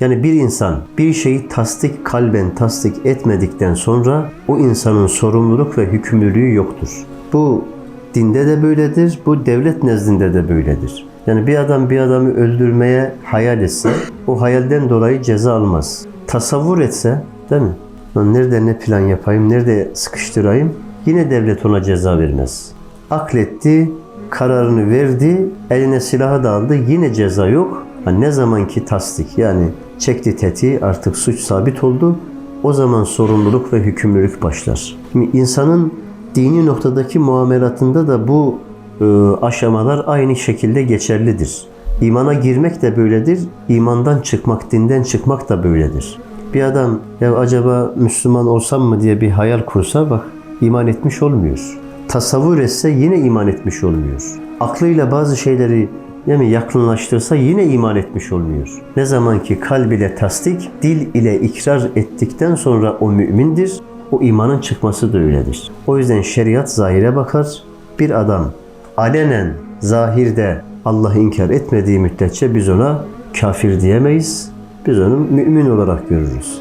Yani bir insan bir şeyi tasdik kalben tasdik etmedikten sonra o insanın sorumluluk ve hükümlülüğü yoktur. Bu dinde de böyledir, bu devlet nezdinde de böyledir. Yani bir adam bir adamı öldürmeye hayal etse o hayalden dolayı ceza almaz. Tasavvur etse değil mi? Lan nerede ne plan yapayım, nerede sıkıştırayım yine devlet ona ceza vermez. Akletti, kararını verdi, eline silahı da aldı yine ceza yok. Ha, ne zamanki tasdik yani çekti tetiği artık suç sabit oldu. O zaman sorumluluk ve hükümlülük başlar. Şimdi insanın dini noktadaki muamelatında da bu e, aşamalar aynı şekilde geçerlidir. İmana girmek de böyledir, imandan çıkmak, dinden çıkmak da böyledir. Bir adam ya acaba Müslüman olsam mı diye bir hayal kursa bak iman etmiş olmuyor. Tasavvur etse yine iman etmiş olmuyor. Aklıyla bazı şeyleri yani yakınlaştırsa yine iman etmiş olmuyor. Ne zaman ki kalb ile tasdik, dil ile ikrar ettikten sonra o mümindir. O imanın çıkması da öyledir. O yüzden şeriat zahire bakar. Bir adam alenen zahirde Allah'ı inkar etmediği müddetçe biz ona kafir diyemeyiz. Biz onu mümin olarak görürüz.